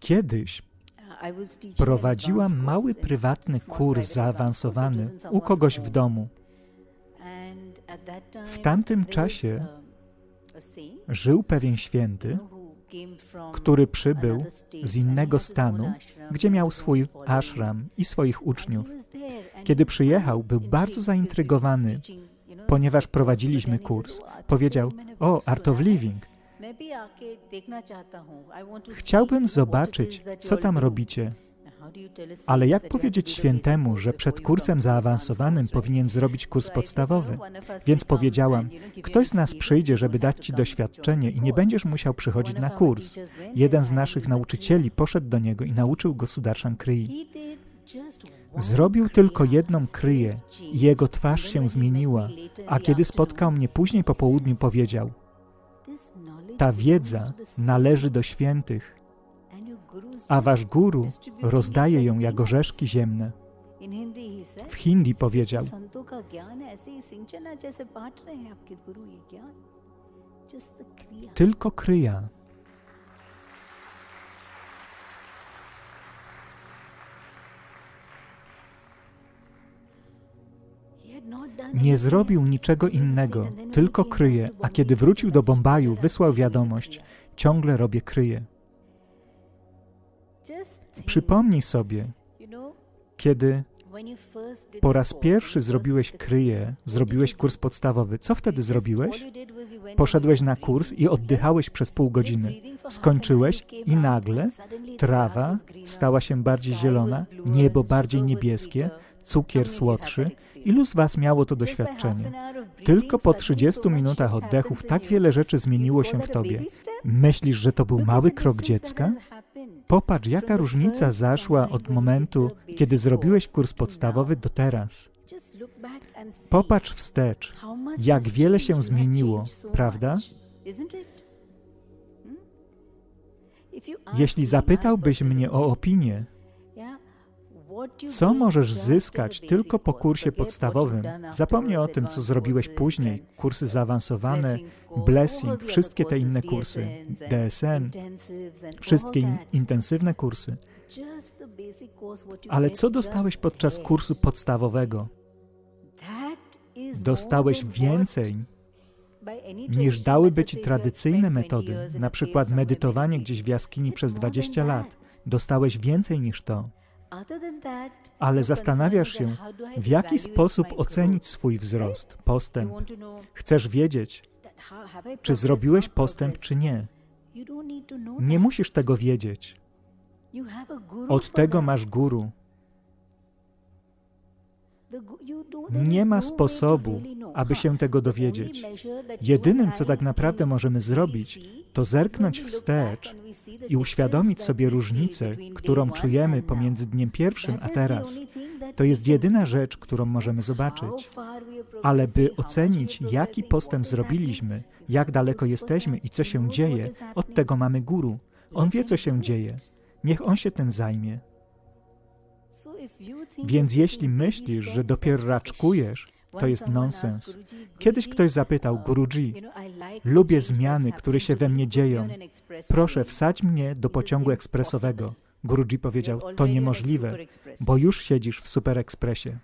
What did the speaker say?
Kiedyś prowadziłam mały prywatny kurs zaawansowany u kogoś w domu. W tamtym czasie Żył pewien święty, który przybył z innego stanu, gdzie miał swój ashram i swoich uczniów. Kiedy przyjechał, był bardzo zaintrygowany, ponieważ prowadziliśmy kurs. Powiedział: O, Art of Living, chciałbym zobaczyć, co tam robicie. Ale jak powiedzieć świętemu, że przed kursem zaawansowanym powinien zrobić kurs podstawowy? Więc powiedziałam, ktoś z nas przyjdzie, żeby dać ci doświadczenie i nie będziesz musiał przychodzić na kurs. Jeden z naszych nauczycieli poszedł do niego i nauczył go Sudarshan Kryi. Zrobił tylko jedną kryję i jego twarz się zmieniła, a kiedy spotkał mnie później po południu, powiedział: ta wiedza należy do świętych, a wasz guru rozdaje ją jak orzeszki ziemne. W Hindi powiedział: Tylko kryja Nie zrobił niczego innego, tylko kryje, a kiedy wrócił do Bombaju, wysłał wiadomość: Ciągle robię kryje. Przypomnij sobie, kiedy po raz pierwszy zrobiłeś kryje, zrobiłeś kurs podstawowy, co wtedy zrobiłeś? Poszedłeś na kurs i oddychałeś przez pół godziny. Skończyłeś i nagle trawa stała się bardziej zielona, niebo bardziej niebieskie. Cukier słodszy. Ilu z Was miało to doświadczenie? Tylko po suddenly 30 so much minutach oddechów tak wiele rzeczy zmieniło się w Tobie. Myślisz, że to był mały krok dziecka? Popatrz, jaka różnica zaszła od momentu, kiedy zrobiłeś kurs podstawowy do teraz. Popatrz wstecz, jak wiele się zmieniło, prawda? Hmm? Jeśli zapytałbyś mnie o opinię, co możesz zyskać tylko po kursie podstawowym, zapomnij o tym, co zrobiłeś później, kursy zaawansowane, blessing wszystkie te inne kursy, DSN, wszystkie in- intensywne kursy. Ale co dostałeś podczas kursu podstawowego? Dostałeś więcej niż dałyby ci tradycyjne spent 20 metody, na przykład medytowanie gdzieś w jaskini przez more than 20 lat. Dostałeś więcej niż to. Ale zastanawiasz się, w jaki sposób ocenić swój wzrost, postęp. Chcesz wiedzieć, czy zrobiłeś postęp, czy nie. Nie musisz tego wiedzieć. Od tego masz guru. Nie ma sposobu, aby się tego dowiedzieć. Jedynym, co tak naprawdę możemy zrobić, to zerknąć wstecz i uświadomić sobie różnicę, którą czujemy pomiędzy dniem pierwszym a teraz. To jest jedyna rzecz, którą możemy zobaczyć. Ale by ocenić, jaki postęp zrobiliśmy, jak daleko jesteśmy i co się dzieje, od tego mamy guru. On wie, co się dzieje. Niech on się tym zajmie. Więc jeśli myślisz, że dopiero raczkujesz, to jest nonsens. Kiedyś "Guruji, ktoś zapytał, Guruji, lubię zmiany, które się we mnie dzieją. proszę train." wsadź mnie do pociągu ekspresowego. Guruji powiedział, to niemożliwe, bo już siedzisz w super ekspresie.